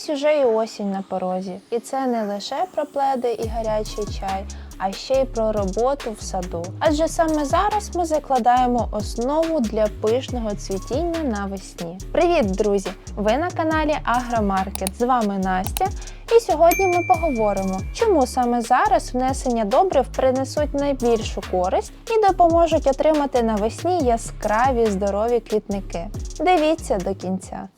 ось уже і осінь на порозі. І це не лише про пледи і гарячий чай, а ще й про роботу в саду. Адже саме зараз ми закладаємо основу для пишного цвітіння навесні. Привіт, друзі! Ви на каналі Агромаркет. З вами Настя. І сьогодні ми поговоримо, чому саме зараз внесення добрив принесуть найбільшу користь і допоможуть отримати навесні яскраві здорові квітники. Дивіться до кінця.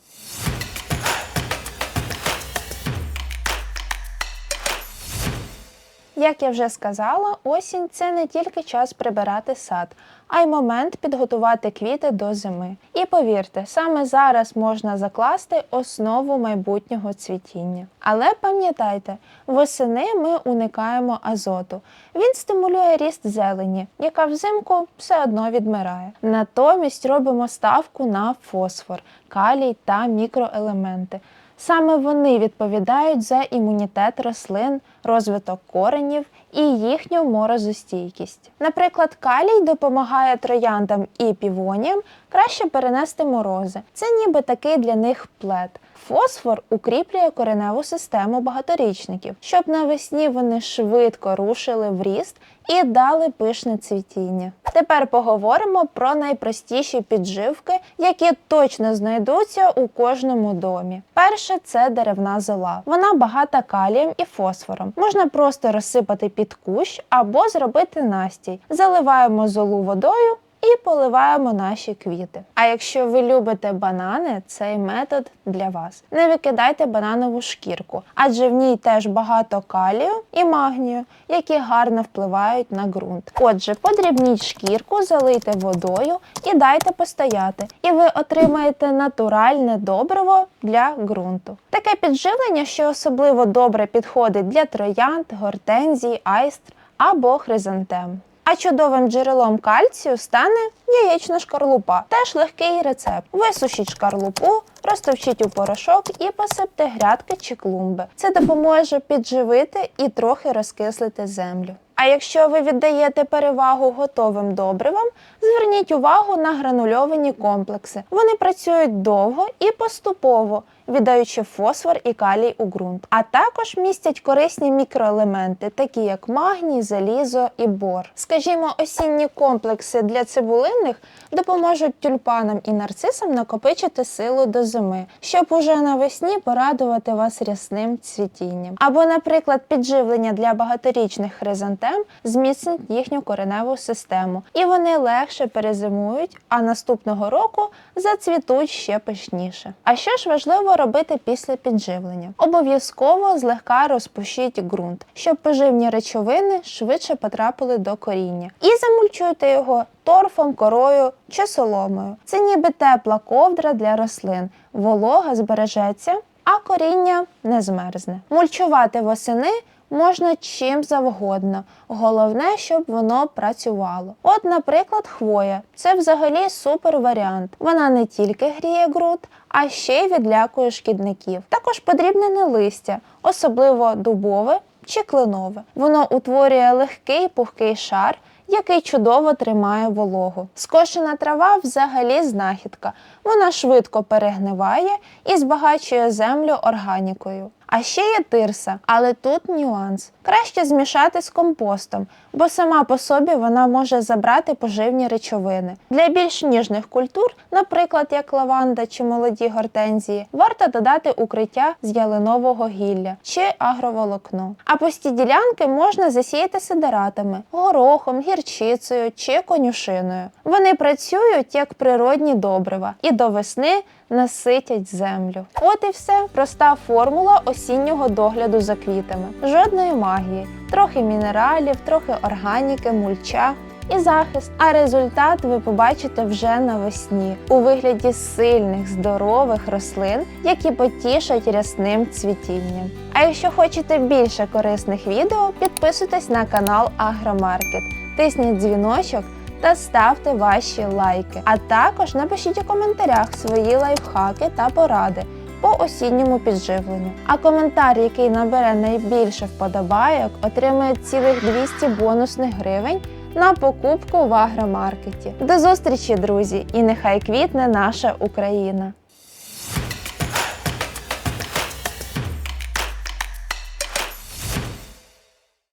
Як я вже сказала, осінь це не тільки час прибирати сад, а й момент підготувати квіти до зими. І повірте, саме зараз можна закласти основу майбутнього цвітіння. Але пам'ятайте, восени ми уникаємо азоту. Він стимулює ріст зелені, яка взимку все одно відмирає. Натомість робимо ставку на фосфор, калій та мікроелементи. Саме вони відповідають за імунітет рослин, розвиток коренів і їхню морозостійкість. Наприклад, калій допомагає трояндам і півоніям краще перенести морози. Це ніби такий для них плед. Фосфор укріплює кореневу систему багаторічників, щоб навесні вони швидко рушили в ріст і дали пишне цвітіння. Тепер поговоримо про найпростіші підживки, які точно знайдуться у кожному домі. Перше це деревна зола. Вона багата калієм і фосфором. Можна просто розсипати під кущ або зробити настій. Заливаємо золу водою і поливаємо наші квіти. А якщо ви любите банани, цей метод для вас. Не викидайте бананову шкірку, адже в ній теж багато калію і магнію, які гарно впливають на ґрунт. Отже, подрібніть шкірку, залийте водою і дайте постояти. І ви отримаєте натуральне добриво для ґрунту. Таке підживлення, що особливо добре підходить для троянд, гортензій, айстр або хризантем. А чудовим джерелом кальцію стане яєчна шкарлупа. Теж легкий рецепт. Висушіть шкарлупу, розтовчіть у порошок і посипте грядки чи клумби. Це допоможе підживити і трохи розкислити землю. А якщо ви віддаєте перевагу готовим добривам, зверніть увагу на гранульовані комплекси. Вони працюють довго і поступово, віддаючи фосфор і калій у ґрунт. А також містять корисні мікроелементи, такі як магній, залізо і бор. Скажімо, осінні комплекси для цибулинних допоможуть тюльпанам і нарцисам накопичити силу до зими, щоб уже навесні порадувати вас рясним цвітінням. Або, наприклад, підживлення для багаторічних хризантем зміцнить їхню кореневу систему, і вони легше перезимують, а наступного року зацвітуть ще пишніше. А що ж важливо робити після підживлення? Обов'язково злегка розпушіть ґрунт, щоб поживні речовини швидше потрапили до коріння. І замульчуйте його торфом, корою чи соломою. Це ніби тепла ковдра для рослин. Волога збережеться, а коріння не змерзне. Мульчувати восени можна чим завгодно. Головне, щоб воно працювало. От, наприклад, хвоя це взагалі супер варіант. Вона не тільки гріє ґрунт, а ще й відлякує шкідників. Також подрібнене листя, особливо дубове чи кленове. Воно утворює легкий пухкий шар. Який чудово тримає вологу. Скошена трава взагалі знахідка. Вона швидко перегниває і збагачує землю органікою. А ще є тирса, але тут нюанс. Краще змішати з компостом, бо сама по собі вона може забрати поживні речовини. Для більш ніжних культур, наприклад, як лаванда чи молоді гортензії, варто додати укриття з ялинового гілля чи агроволокно. А пусті ділянки можна засіяти сидератами, горохом, гірчицею чи конюшиною. Вони працюють як природні добрива і до весни наситять землю. От і все проста формула осіннього догляду за квітами. Жодної магії, трохи мінералів, трохи органіки, мульча. І захист, а результат ви побачите вже навесні у вигляді сильних, здорових рослин, які потішать рясним цвітінням. А якщо хочете більше корисних відео, підписуйтесь на канал Агромаркет, тисніть дзвіночок та ставте ваші лайки. А також напишіть у коментарях свої лайфхаки та поради по осінньому підживленню. А коментар, який набере найбільше вподобайок, отримає цілих 200 бонусних гривень на покупку в агромаркеті. До зустрічі, друзі! І нехай квітне наша Україна!